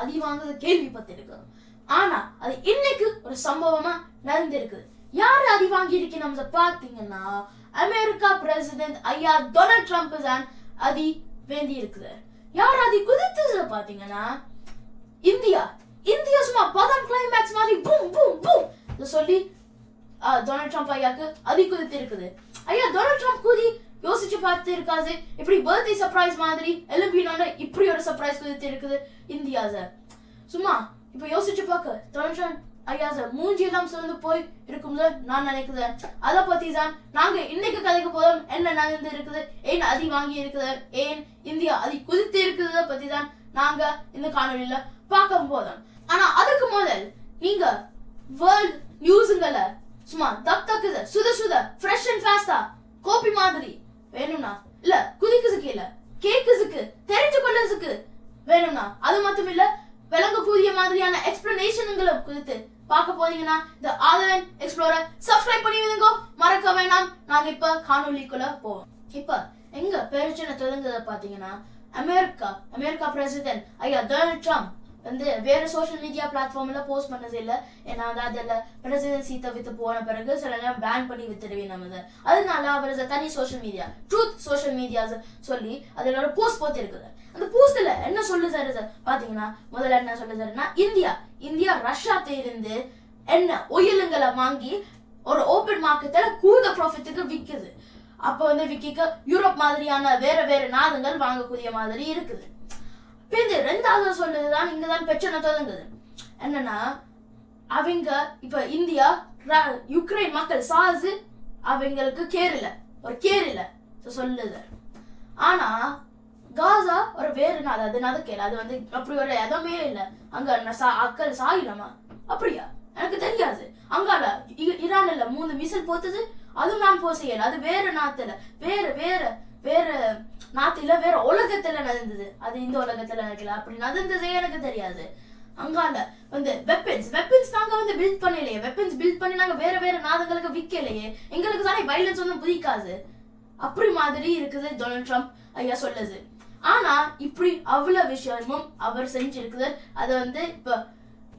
அதி வாங்குறது கேள்விப்பட்டிருக்கிறோம் ஆனா அது இன்னைக்கு ஒரு சம்பவமா நடந்திருக்குது யார் அதி வாங்கி நம்ம பாத்தீங்கன்னா அமெரிக்கா பிரசிடென்ட் ஐயா டொனால்ட் ட்ரம்ப் தான் அதி வேண்டி இருக்குது யார் அதி குதித்ததுல பாத்தீங்கன்னா இந்தியா. இந்தியா சும்மா பதம் கிளைமேக்ஸ் மாதிரி பூம் பூம் பூம் சொல்லி ஆஹ், டொனால்ட் ட்ரம்ப் ஐயாக்கு அதி குதித்து இருக்குது ஐயா டொனால்ட் ட்ரம்ப் குதி யோசிச்சு பார்த்து இருக்காது. இப்படி பர்த்டே சர்ப்ரைஸ் மாதிரி எலும்பினோட இப்படி ஒரு சர்ப்ரைஸ் குதித்து இருக்குது இந்தியா சார் சும்மா இப்ப யோசிச்சு பார்க்க. டொனால்ட் ஐயா சார் மூஞ்சி எல்லாம் சிறந்து போய் இருக்கும்ல நான் நினைக்கிறேன் அதை பத்தி தான் நாங்க இன்னைக்கு கதைக்கு போதும் என்ன நடந்து இருக்குது? ஏன் அதி வாங்கி இருக்குது ஏன் இந்தியா அதி குதித்து இருக்குது பத்தி தான் நாங்க இந்த காணொளியில பார்க்க போதும் ஆனா அதுக்கு முதல் நீங்க வேர்ல்ட் நியூஸுங்களை சும்மா தக் தக்குது சுத சுத ஃப்ரெஷ் அண்ட் ஃபாஸ்டா கோபி மாதிரி வேணும்னா? இல்ல குதிக்குதுக்கு இல்ல. கேக்குதுக்கு தெரிஞ்சு கொள்ளதுக்கு வேணும்னா? அது மட்டும் இல்ல விளங்கக்கூடிய மாதிரியான எக்ஸ்பிளனேஷன்களை குறித்து பார்க்க போறீங்கன்னா இந்த ஆதவன் எக்ஸ்ப்ளோரர் சப்ஸ்கிரைப் பண்ணி விடுங்க மறக்க வேணாம். நாங்க இப்ப காணொலிக்குள்ள போவோம். இப்ப எங்க பிரச்சனை தொடங்குறத பாத்தீங்கன்னா அமெரிக்கா அமெரிக்கா பிரசிடென்ட் ஐயா டொனால்ட் ட்ரம்ப் வந்து வேற சோஷியல் மீடியா பிளாட்ஃபார்ம்ல போஸ்ட் பண்ணது இல்ல. ஏன்னா அது அதுல பிரசிடென்ட் சீட்டை வித்து போன பிறகு சில நேரம் பேன் பண்ணி வித்துடுவேன் நம்ம அதை. அதனால அவர் தனி social media truth social medias சொல்லி அதுல ஒரு போஸ்ட் போட்டு இருக்குது அந்த போஸ்ட்ல என்ன சொல்லு சார் பாத்தீங்கன்னா முதல்ல என்ன சொல்லுறாருன்னா இந்தியா இந்தியா ரஷ்யாத்த இருந்து என்ன ஒயிலுங்களை வாங்கி ஒரு ஓபன் மார்க்கெட்ல கூத ப்ராஃபிட்டுக்கு விற்குது அப்ப வந்து விக்கிக்க யூரோப் மாதிரியான வேற வேற நாடுகள் வாங்கக்கூடிய மாதிரி இருக்குது. பேருந்து ரெண்டாவது சொல்லுதுதான் இங்கதான் பிரச்சனை தொடங்குது. என்னன்னா அவங்க இப்ப இந்தியா யுக்ரைன் மக்கள் சாசு அவங்களுக்கு கேர் இல்ல. ஒரு கேர் இல்ல. சொல்லுது. ஆனா காசா ஒரு வேறு நாள் அது நதக்கல அது வந்து அப்படி ஒரு இடமே இல்ல. அங்க சா- அக்கள் சாயிடமா அப்படியா? எனக்கு தெரியாது. அங்கால இ- ஈரான்ல மூணு மிசல் போத்தது. அதுவும் நான் போ செய்யல அது வேற நாத்துல வேற வேற வேற நாட்டில வேற உலகத்துல நடந்தது. அது இந்த உலகத்துல நடக்கல. அப்படி நடந்ததே எனக்கு தெரியாது. அங்கால வந்து வெப்பன்ஸ் வெப்பன்ஸ் நாங்க வந்து பில்ட் பண்ணலையே. வெப்பன்ஸ் பில்ட் பண்ணி நாங்க வேற வேற நாடுகளுக்கு விக்கலையே. எங்களுக்கு தானே வைலன்ஸ் ஒன்றும் பிடிக்காது. அப்படி மாதிரி இருக்குது டொனால்ட் ட்ரம்ப் ஐயா சொல்லுது. ஆனா இப்படி அவ்வளவு விஷயமும் அவர் செஞ்சிருக்குது. அதை வந்து இப்ப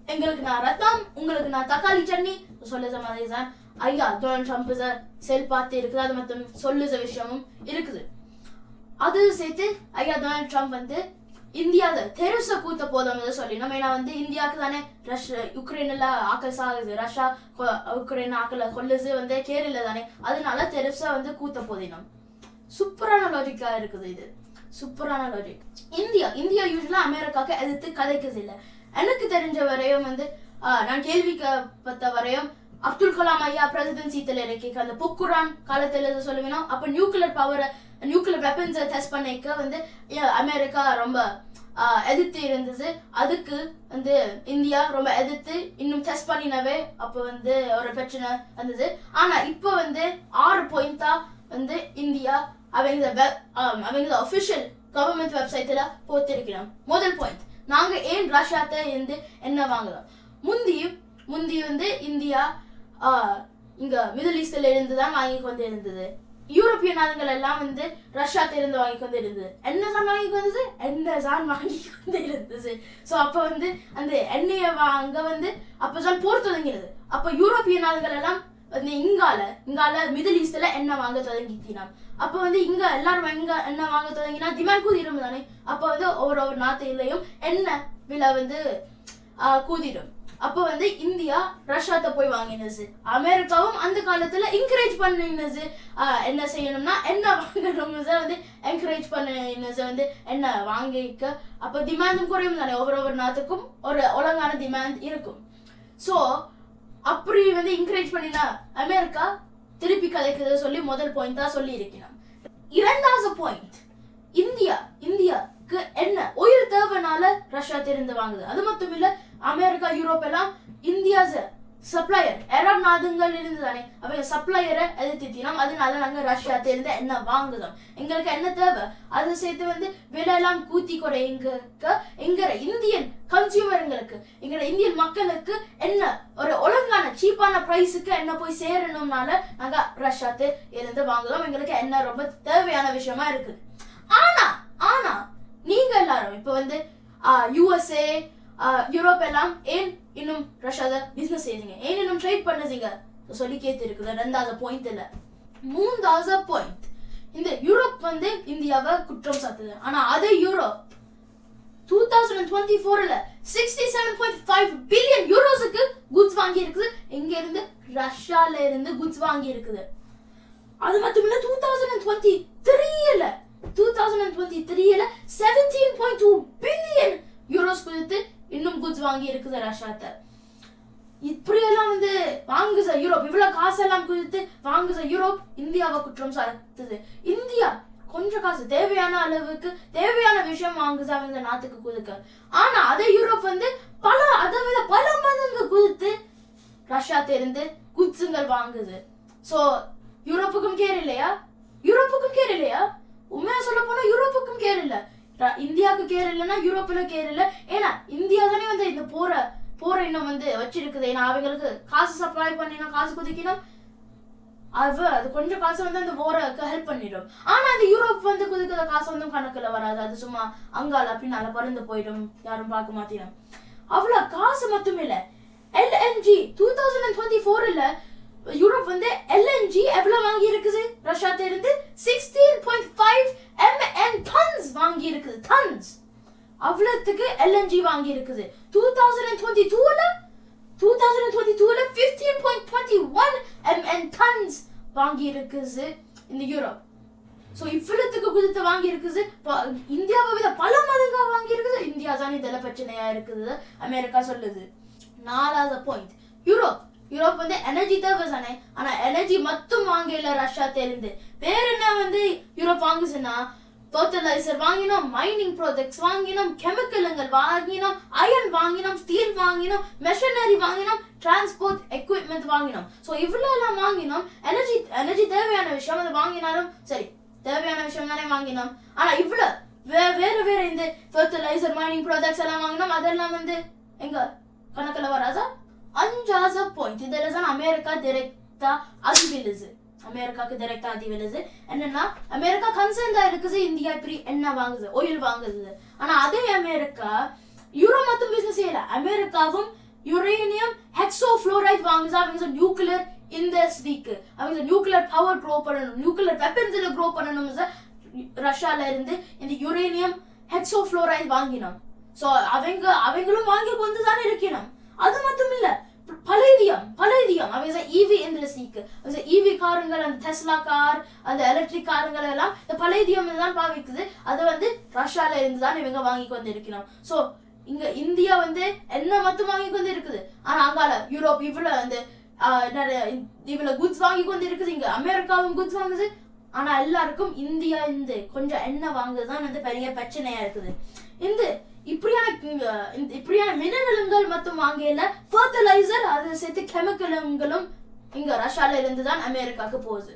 எங்களுக்கு நான் ரத்தம் உங்களுக்கு நான் தக்காளி சட்னி சொல்லுற மாதிரி தான் ஐயா டொனால்ட் ட்ரம்ப் சார் செல் பார்த்து இருக்குது. அது மட்டும் சொல்லுற விஷயமும் இருக்குது. அதுவும் சேர்த்து ஐயா டொனால்ட் ட்ரம்ப் வந்து இந்தியாவில் தெருச கூத்த போதும் சொல்லி நம்ம ஏன்னா வந்து இந்தியாவுக்கு தானே ரஷ்யா யுக்ரைன்ல ஆக்கல் சாகுது. ரஷ்யா கொ- யுக்ரைன் ஆக்கல கொல்லுது வந்து கேரள தானே. அதனால தெருசா வந்து கூத்த போதினம். சூப்பரான லாஜிக்கா இருக்குது இது. சூப்பரான லாஜிக் இந்தியா இந்தியா யூஸ்வலா அமெரிக்காக்கு எதிர்த்து கதைக்குது இல்லை. எனக்கு தெரிஞ்ச வரையும் வந்து நான் கேள்விக்கப்பட்ட வரையும் அப்துல் கலாம் ஐயா பிரசிடென்சி சீட்டில் இருக்க அந்த பொக்குரான் காலத்துல இது சொல்லுவேனா அப்ப நியூக்ளியர் பவரை நியூக்ளியர் வெப்பன்ஸை டெஸ்ட் பண்ணிக்க வந்து அமெரிக்கா ரொம்ப எதிர்த்து இருந்தது. அதுக்கு வந்து இந்தியா ரொம்ப எதிர்த்து இன்னும் டெஸ்ட் பண்ணினவே அப்போ வந்து ஒரு பிரச்சனை வந்தது. ஆனா இப்போ வந்து ஆறு பாயிண்டா வந்து இந்தியா அவங்க அவங்க ஒஃபிஷியல் கவர்மெண்ட் வெப்சைட்ல போத்திருக்கிறோம் முதல் பாயிண்ட் நாங்க ஏன் ரஷ்யாத்த இருந்து என்ன வாங்கலாம் முந்தி முந்தி வந்து இந்தியா இங்க மிடில் ஈஸ்ட்ல இருந்து தான் வாங்கி கொண்டு இருந்தது யூரோப்பிய நாடுகள் எல்லாம் வந்து ரஷ்யா தெரிந்து வாங்கி கொண்டு இருந்தது என்ன தான் வாங்கி வந்தது என்ன தான் வாங்கி கொண்டு இருந்தது ஸோ அப்போ வந்து அந்த எண்ணெயை வாங்க வந்து அப்பதான் போர் தொடங்கினது. அப்போ யூரோப்பிய நாடுகள் எல்லாம் வந்து இங்கால இங்கால மிடில் ஈஸ்ட்ல எண்ணெய் வாங்க தொடங்கினான் அப்போ வந்து இங்க எல்லாரும் எங்க எண்ணெய் வாங்க தொடங்கினா டிமாண்ட் கூதிடும் தானே அப்போ வந்து ஒவ்வொரு ஒரு நாட்டிலையும் எண்ணெய் விலை வந்து கூதிடும் அப்ப வந்து இந்தியா ரஷ்யாத்த போய் வாங்கினது. அமெரிக்காவும் அந்த காலத்துல என்கரேஜ் பண்ணினது. ஆஹ், என்ன செய்யணும்னா என்ன வாங்கணும். வந்து என்கரேஜ் பண்ணினது வந்து என்ன வாங்கிக்க. அப்ப டிமாண்டும் குறையும் தானே. ஒவ்வொரு ஒவ்வொரு நாட்டுக்கும் ஒரு ஒழுங்கான டிமாண்ட் இருக்கும். சோ அப்படி வந்து என்கரேஜ் பண்ணினா அமெரிக்கா திருப்பி கலைக்குது சொல்லி முதல் பாயிண்ட் தான் சொல்லி இருக்கிறான் இரண்டாவது பாயிண்ட் இந்தியா இந்தியாக்கு என்ன உயிர் தேவைனால ரஷ்யா தெரிந்து வாங்குது. அது மட்டும் இல்ல அமெரிக்கா யூரோப் எல்லாம் இந்தியா சப்ளையர் அரப் நாடுகள் இருந்து தானே அவங்க சப்ளையரை எதிர்த்தினோம் அதனால நாங்க ரஷ்யா தெரிந்து என்ன வாங்குதோம். எங்களுக்கு என்ன தேவை? அதை சேர்த்து வந்து விலை எல்லாம் கூத்தி கூட. எங்களுக்கு எங்கிற இந்தியன் கன்சியூமருங்களுக்கு எங்கட இந்தியன் மக்களுக்கு என்ன ஒரு ஒழுங்கான சீப்பான ப்ரைஸுக்கு என்ன போய் சேரணும்னால நாங்க ரஷ்யாத்து இருந்து வாங்குதோம். எங்களுக்கு என்ன ரொம்ப தேவையான விஷயமா இருக்குது ஆனா ஆனா நீங்க எல்லாரும் இப்ப வந்து யூஎஸ்ஏ யூரோப் எல்லாம் ஏன் இன்னும் ரஷ்யாத பிசினஸ் செய்யுங்க ஏன் இன்னும் ட்ரேட் பண்ணுறீங்க சொல்லி கேட்டு இருக்குது ரெண்டாவது பாயிண்ட் இல்ல மூன்றாவது பாயிண்ட் இந்த யூரோப் வந்து இந்தியாவை குற்றம் சாத்துது ஆனா அதே யூரோப் டூ தௌசண்ட் டுவெண்ட்டி ஃபோர்ல sixty seven point five billion யூரோஸுக்கு goods வாங்கி இருக்குது இங்க இருந்து ரஷ்யால இருந்து குட்ஸ் வாங்கி இருக்குது அது மட்டும் இல்ல டூ தௌசண்ட் டுவெண்ட்டி த்ரீல டூ தௌசண்ட் டுவெண்ட்டி த்ரீல seventeen point two billion euros கொடுத்து இன்னும் குட்ஸ் வாங்கி இருக்குது ரஷ்யாத்தை இப்படியெல்லாம் வந்து வாங்குச யூரோப். இவ்வளவு காசெல்லாம் குதித்து வாங்கு சார் யூரோப் இந்தியாவை குற்றம் சார்த்தது இந்தியா கொஞ்சம் காசு தேவையான அளவுக்கு தேவையான விஷயம் வாங்குசா இந்த நாட்டுக்கு கொடுக்க ஆனா அதே யூரோப் வந்து பல அதை விட பல மடங்கு குதித்து ரஷ்யா தெரிந்து குட்ஸுங்கள் வாங்குது. சோ யூரோப்புக்கும் கேர் இல்லையா? யூரோப்புக்கும் கேர் இல்லையா? உண்மையா சொல்ல போனா யூரோப்புக்கும் கேர் இல்ல. இந்தியாவுக்கு கேர் இல்லைன்னா யூரோப்ல கேர் இல்ல. ஏன்னா இந்தியா தானே வந்து இந்த போற போற வந்து வச்சிருக்குது. ஏன்னா அவங்களுக்கு காசு சப்ளை பண்ணினோம் காசு குதிக்கணும். அவ அது கொஞ்சம் காசு வந்து அந்த போருக்கு ஹெல்ப் பண்ணிடும். ஆனா அந்த யூரோப் வந்து குதிக்கிற காசு வந்து கணக்குல வராது. அது சும்மா அங்கால பின்னால பறந்து போயிடும். யாரும் பார்க்க மாட்டேன். அவ்வளவு காசு மட்டும் இல்ல. LNG two thousand and twenty ஃபோர்ல யூரோப் வந்து எல்என்ஜி எவ்வளவு வாங்கி இருக்குது ரஷ்யா இருந்து sixteen point five MN tons வாங்கி இருக்குது டன்ஸ் அவ்வளோத்துக்கு எல்என்ஜி வாங்கி இருக்குது டூ தௌசண்ட் டுவெண்ட்டி டூல டூ தௌசண்ட் டுவெண்ட்டி டூல fifteen point twenty one MN tons வாங்கி இருக்குது இந்த யூரோப் ஸோ இவ்வளோத்துக்கு கொடுத்து வாங்கி இருக்குது இந்தியாவை விட பல மடங்கா வாங்கி இருக்குது இந்தியா தான் இதெல்லாம் பிரச்சனையா இருக்குது. அமெரிக்கா சொல்லுது. நாலாவது பாயிண்ட் யூரோப் யூரோப் வந்து எனர்ஜி தேவை தானே ஆனா எனர்ஜி மட்டும் வாங்கல ரஷ்யா தெரிந்து. வேற என்ன வந்து யூரோப் வாங்குச்சுன்னா ஃபர்டிலைசர் வாங்கினோம் மைனிங் ப்ராஜெக்ட்ஸ் வாங்கினோம் கெமிக்கலுங்கள் வாங்கினோம் அயன் வாங்கினோம் ஸ்டீல் வாங்கினோம் மெஷினரி வாங்கினோம் டிரான்ஸ்போர்ட் எக்யூப்மெண்ட் வாங்கினோம். ஸோ இவ்வளோ எல்லாம் வாங்கினோம். எனர்ஜி எனர்ஜி தேவையான விஷயம் அது வாங்கினாலும் சரி தேவையான விஷயம் தானே வாங்கினோம். ஆனால் இவ்வளோ வே வேறு வேறு இந்த ஃபர்டிலைசர் மைனிங் ப்ராஜெக்ட்ஸ் எல்லாம் வாங்கினோம். அதெல்லாம் வந்து எங்க கணக்கில் வராதா? அஞ்சாவது பாயிண்ட் இதில் தான் அமெரிக்கா டிரெக்டாக அது விழுது அமெரிக்காக்கு டைரக்டா விழுது. என்னன்னா அமெரிக்கா கன்சர்ன்டா இருக்குது இந்தியா இப்படி என்ன வாங்குது ஆயில் வாங்குது. ஆனா அதே அமெரிக்கா யூரோ மட்டும் பிசினஸ் செய்யல அமெரிக்காவும் யுரேனியம் ஹெக்ஸோஃப்ளோரைட் வாங்குது. அவங்க நியூக்ளியர் இண்டஸ்ட்ரிக்கு அவங்க நியூக்ளியர் பவர் க்ரோ பண்ணணும் நியூக்ளியர் வெப்பன்ஸ்ல க்ரோ பண்ணணும் ரஷ்யால இருந்து இந்த யுரேனியம் ஹெக்ஸோஃப்ளோரைட் வாங்கினோம். சோ அவங்க அவங்களும் வாங்கி கொண்டு தானே இருக்கணும். அது மட்டும் இல்ல பலேடியம் பலேடியம் அவங்க ஈவி இண்டஸ்ட்ரிக்கு ஈவி காருங்கள் அந்த டெஸ்லா கார் அந்த எலக்ட்ரிக் காருங்கள் எல்லாம் இந்த பலேடியம் தான் பாவிக்குது. அதை வந்து ரஷ்யால இருந்து தான் இவங்க வாங்கி கொண்டு இருக்கணும் ஸோ இங்க இந்தியா வந்து என்ன மட்டும் வாங்கி கொண்டு இருக்குது ஆனா அங்கால யூரோப் இவ்வளவு அந்த இவ்வளவு குட்ஸ் வாங்கி கொண்டு இருக்குது இங்க அமெரிக்காவும் குட்ஸ் வாங்குது. ஆனா எல்லாருக்கும் இந்தியா இருந்து கொஞ்சம் எண்ணெய் வாங்குறதுதான் வந்து பெரிய பிரச்சனையா இருக்குது. இந்த இப்படியான இந்த இப்படியான மினரலுங்கள் மட்டும் வாங்கல ஃபர்டிலைசர் அது சேர்த்து கெமிக்கலுங்களும் இங்க ரஷ்யால இருந்து தான் அமெரிக்காக்கு போகுது.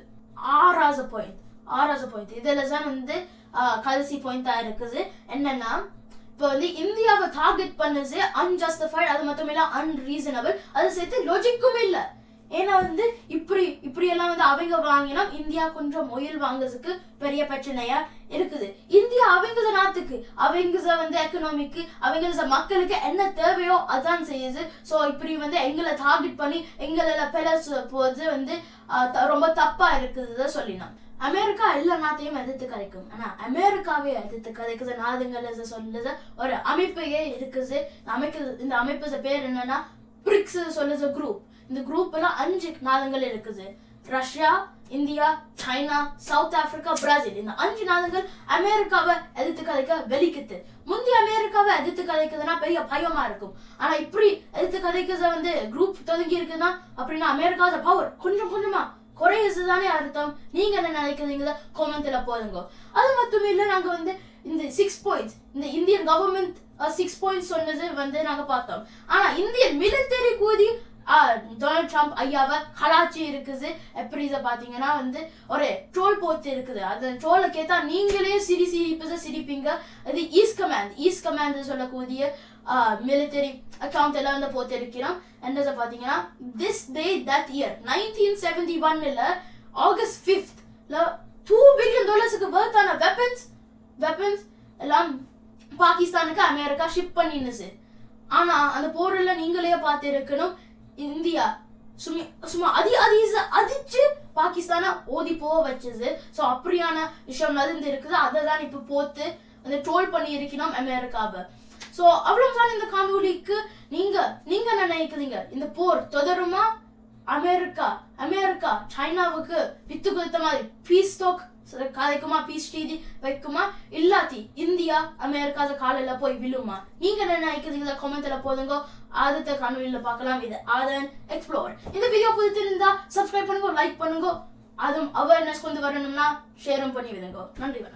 ஆறாவது பாயிண்ட் ஆறாவது பாயிண்ட் இதுல தான் வந்து கடைசி பாயிண்டா இருக்குது. என்னன்னா இப்போ வந்து இந்தியாவை டார்கெட் பண்ணுது அன்ஜஸ்டிஃபைட் அது மட்டும் இல்ல அன்ரீசனபிள் அது சேர்த்து லாஜிக்கும் இல்லை. ஏன்னா வந்து இப்படி இப்படி எல்லாம் வந்து அவங்க வாங்கினா இந்தியா கொஞ்சம் முயல் வாங்குறதுக்கு பெரிய பிரச்சனையா இருக்குது. இந்தியா அவங்க நாட்டுக்கு அவங்க வந்து எக்கனாமிக்கு அவங்க மக்களுக்கு என்ன தேவையோ அதான் செய்யுது. சோ இப்படி வந்து எங்களை டார்கெட் பண்ணி எங்களை பிளஸ் போது வந்து ரொம்ப தப்பா இருக்குது சொல்லினோம். அமெரிக்கா எல்லா நாட்டையும் எதிர்த்து கதைக்கும் ஆனா அமெரிக்காவே எதிர்த்து கதைக்குது நாடுகள் சொல்லுது ஒரு அமைப்பையே இருக்குது. அமைக்குது இந்த அமைப்பு பேர் என்னன்னா பிரிக்ஸ் சொல்லுது குரூப் இந்த குரூப்ல அஞ்சு நாடுகள் இருக்குது. Russia India China South Africa Brazil. இந்த அஞ்சு நாடுகள் அமெரிக்காவை எதிர்த்து கதைக்க வெளிக்குது. முந்தி அமெரிக்காவை எதிர்த்து கதைக்குதுன்னா பெரிய பயமா இருக்கும். ஆனா இப்படி எதிர்த்து கதைக்கிறது வந்து குரூப் தொடங்கி இருக்குதுன்னா அப்படின்னா அமெரிக்காவோட பவர் கொஞ்சம் கொஞ்சமா குறையுது தானே அர்த்தம். நீங்க என்ன நினைக்கிறீங்க கோமத்துல போதுங்க அது மட்டும் இல்லை நாங்க வந்து இந்த சிக்ஸ் பாயிண்ட்ஸ் இந்த இந்தியன் கவர்மெண்ட் சிக்ஸ் பாயிண்ட் சொன்னது வந்து நாங்க பார்த்தோம். ஆனா இந்தியன் மிலிட்டரி கூதி டொனால்ட் ட்ரம்ப் ஐயாவை கலாச்சி இருக்குது. எப்படி இதை பார்த்தீங்கன்னா வந்து ஒரு ட்ரோல் போத்து இருக்குது. அந்த ட்ரோலை கேட்டா நீங்களே சிரி சிரிப்பு சிரிப்பீங்க. அது ஈஸ்ட் கமாண்ட் ஈஸ்ட் கமாண்ட் சொல்லக்கூடிய மிலிட்டரி அக்கௌண்ட் எல்லாம் வந்து போத்து இருக்கிறோம் என்னதை பார்த்தீங்கன்னா this day that year nineteen seventy ஒன்னில் ஆகஸ்ட் ஃபிஃப்த்ல டூ பில்லியன் டாலர்ஸுக்கு வர்த்தான வெப்பன்ஸ் வெப்பன்ஸ் எல்லாம் பாகிஸ்தானுக்கு அமெரிக்கா ஷிப் பண்ணினுச்சு ஆனா அந்த போர்ல நீங்களே பார்த்து இருக்கணும் இந்தியா சும்மா சும்மா அதி அதி அதிச்சு பாகிஸ்தானை ஓதி போக வச்சது. ஸோ அப்படியான விஷயம் நடந்து இருக்குது அதை தான் இப்போ போத்து வந்து ட்ரோல் பண்ணி இருக்கணும் அமெரிக்காவை ஸோ அவ்வளவுதான் இந்த காணொலிக்கு. நீங்க நீங்க என்ன நினைக்கிறீங்க? இந்த போர் தொடருமா? அமெரிக்கா அமெரிக்கா சைனாவுக்கு வித்து கொடுத்த மாதிரி பீஸ் டோக் கதைக்குமா பீஸ் செய்தி வைக்குமா இல்லாத்தி இந்தியா அமெரிக்கா காலையில போய் விழுமா நீங்க என்ன நினைக்கிறீங்க கமெண்ட்ல போதுங்க அடுத்த காணொலியில பார்க்கலாம் இது ஆதன் எக்ஸ்ப்ளோர் இந்த வீடியோ பிடித்திருந்தா சப்ஸ்கிரைப் பண்ணுங்க லைக் பண்ணுங்க அதுவும் அவேர்னஸ் கொண்டு வரணும்னா ஷேரும் பண்ணி விடுங்க நன்றி வணக்கம்.